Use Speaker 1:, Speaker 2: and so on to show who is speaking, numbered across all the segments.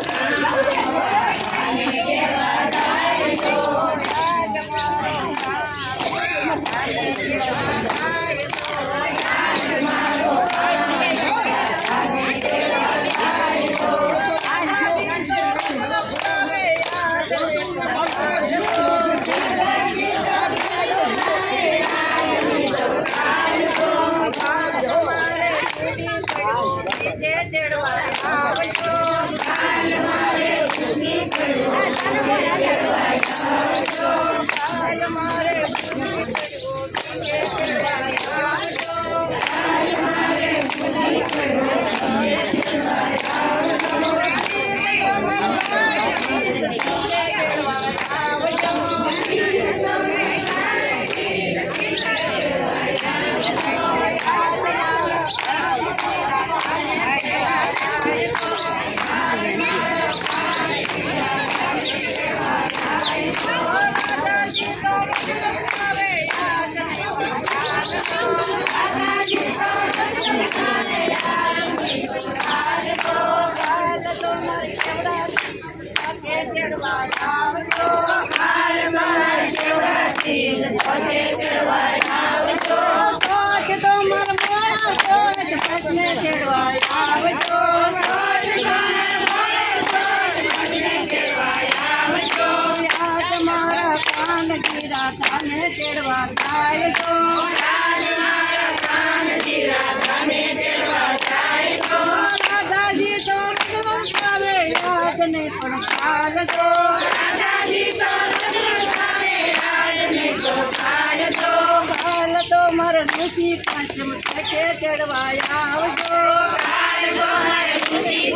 Speaker 1: Thank you. તેડવા જાય તો દાદાજી તો આવે યાદને પણ ચાલતો હાલ તો મારે નથી પાંચમ થકે ચડવા આવજો. સાડા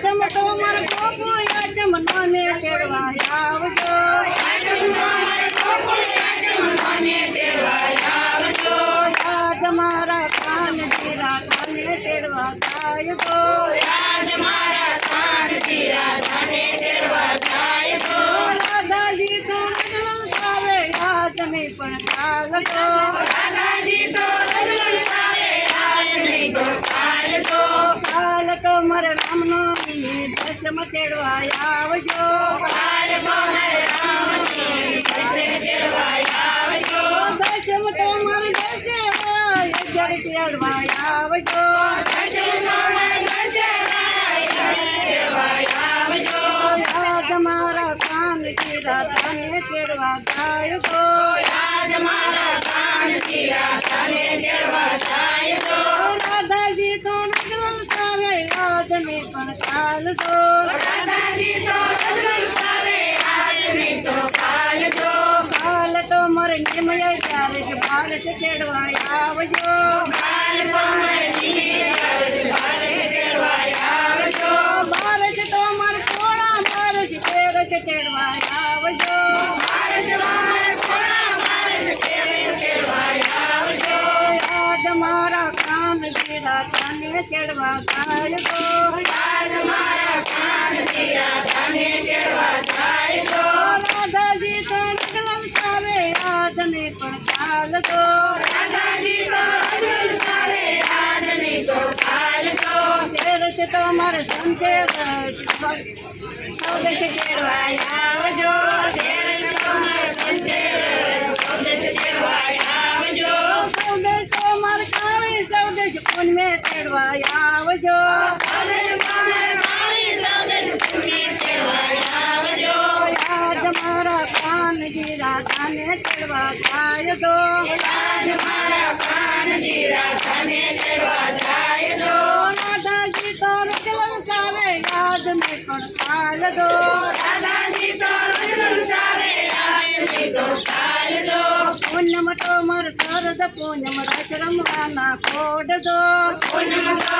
Speaker 1: તો મારે ગોપુ યાદમ નાને ચડવા આવજો. યાદ રામનો દસમ ચડવા આવજો. દસમ તો મારે દસે આવજો. યાદ કાન તેરા તને તેડવા જાય તો. દાદાજી ચાલતો હાલ તો મારે નિમય આવે છે ભારત ચડવા આવજો છે તો મારે થોડા ભારત તેર જ ચડવા આવજો મારા કાન તેરા કાને ચડવા ગાયતો તેર છે તો મારે સંતે સૌદે છે ચડવા આવજો સૌદે તો મારે કાળી સૌદે છે પુણ્ય ચડવા આવજો યાદ મારા કાન જીરા કાને ચડવા ગાયતો દાદાજી ચાલજો
Speaker 2: દાદાજી તો
Speaker 1: રજનું સારે રાતજી તો ચાલજો પૂનમ તો મર સરદ પૂનમ રાજ રમવાના કોડજો પૂનમ તો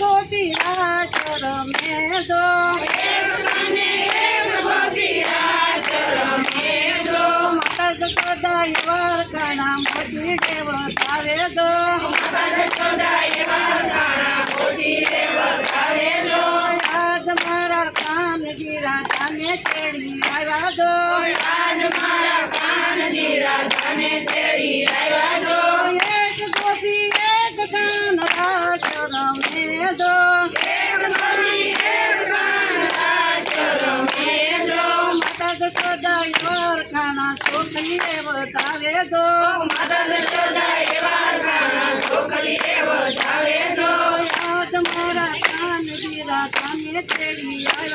Speaker 1: ગોપી આશર તારે દો આજ મારા કાનજી રાધાને તેડી આવ્યા દો એક ગોપી એક કાન રાસ રમે દો માતા જશોદાઈ વરકાણા છોકરી દેવ તારે દો આજ મારા કાન દીરા તેડી તેરી દો